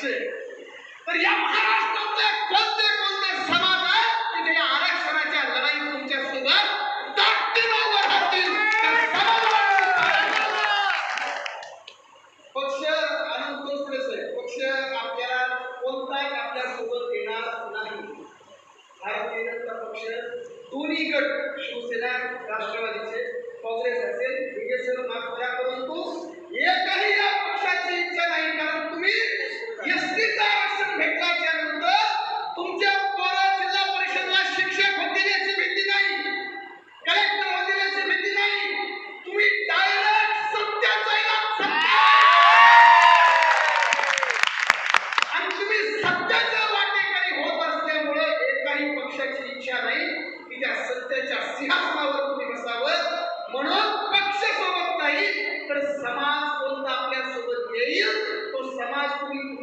আছে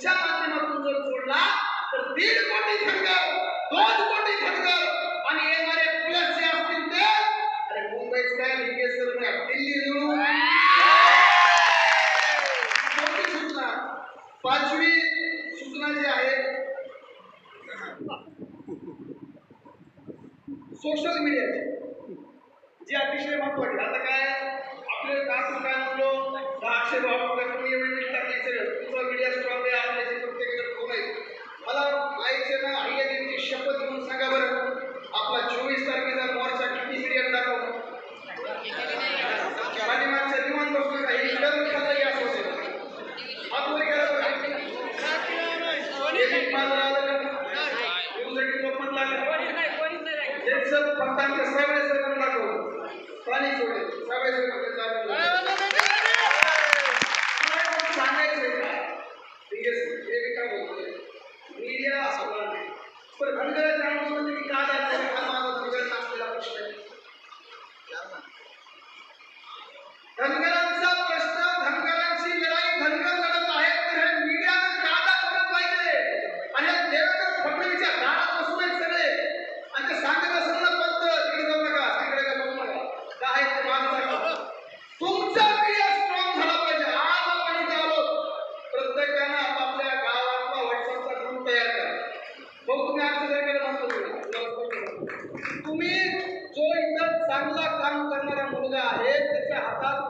तुमच्या माध्यमातून जर सोडला तर दीड कोटी धनगर दोन कोटी धनगर आणि येणारे प्लस जे असतील ते अरे मुंबईत काय विकेस दिल्ली जवळ सूचना? पाचवी सूचना जी आहे सोशल मीडियाची जे अतिशय महत्वाची. आता काय आपले काय म्हणलो अक्षय भावना तुम्ही एवढी टाकली सगळं तुमचा मीडिया स्ट्रॉंग आहे प्रत्येक प्रत्येकाकडे फोन आहे मला माईच्या आईया दिवशी शपथ घेऊन सांगा बरं. आपला चोवीस तारखेचा मोर्चा किती मिडियात दाखवतो आणि मागच्या निवांत बसलो का? हे इकडं खाल्लं या सोसेल आतवर गेलं सगळे सगळं लागलो प्राणी सोडे सगळे सगळं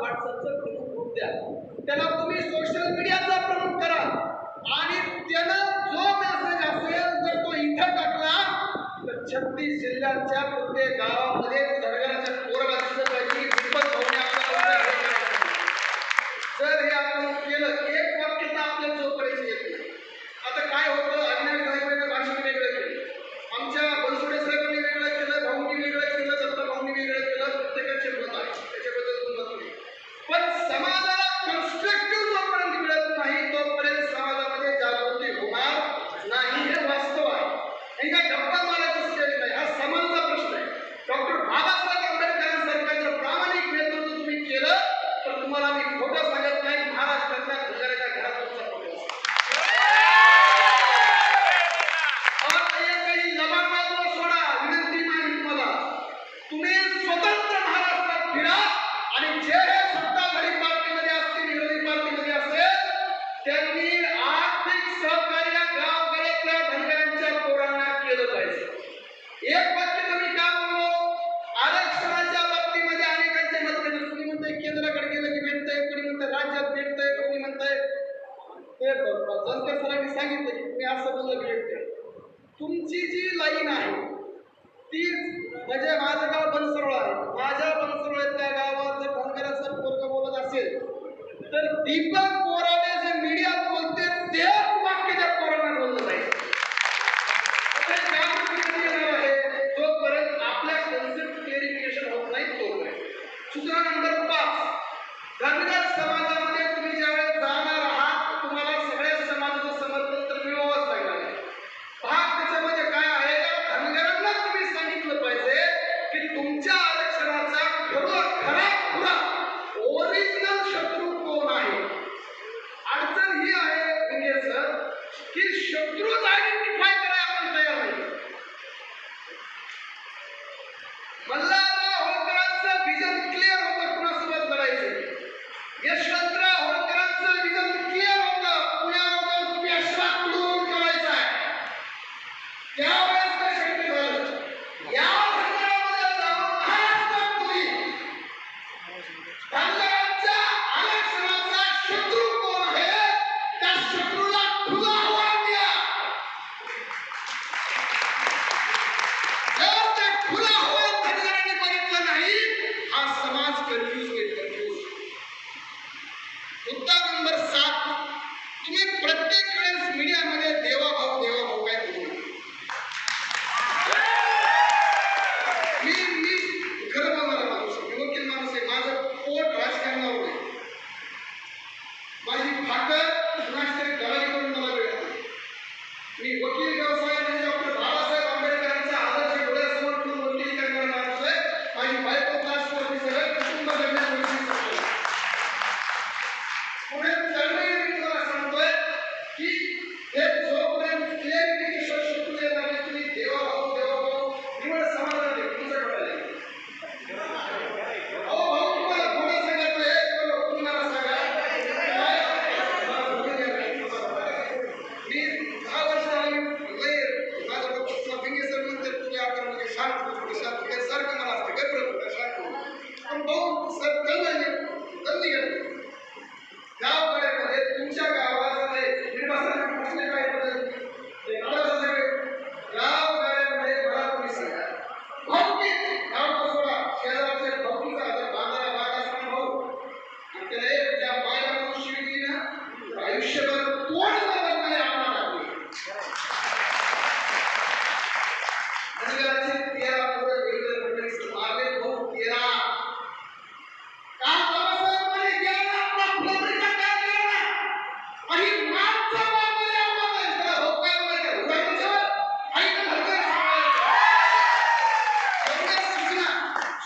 व्हॉट्सअपचं प्रमुख रूप द्या त्याला तुम्ही सोशल मीडियाचा प्रमुख करा. आणि त्यानं जो मेसेज असेल जर तो इथं टाकला तर छत्तीस जिल्ह्यांच्या प्रत्येक गावामध्ये सरकारच्या कोरगाची विपत होण्याचा जर हे आपण केलं मी सांगितलं की तुम्ही असं बोललं की तुमची जी लाईन आहे ती म्हणजे माझं गाव बनसरोळ आहे. माझ्या बनसरोळ्यातल्या गावात जर धनगराचा पोरग बोलत असेल तर दीपक मुद्दा नंबर सात तुम्ही प्रत्येक वेळेस मीडियामध्ये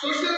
Social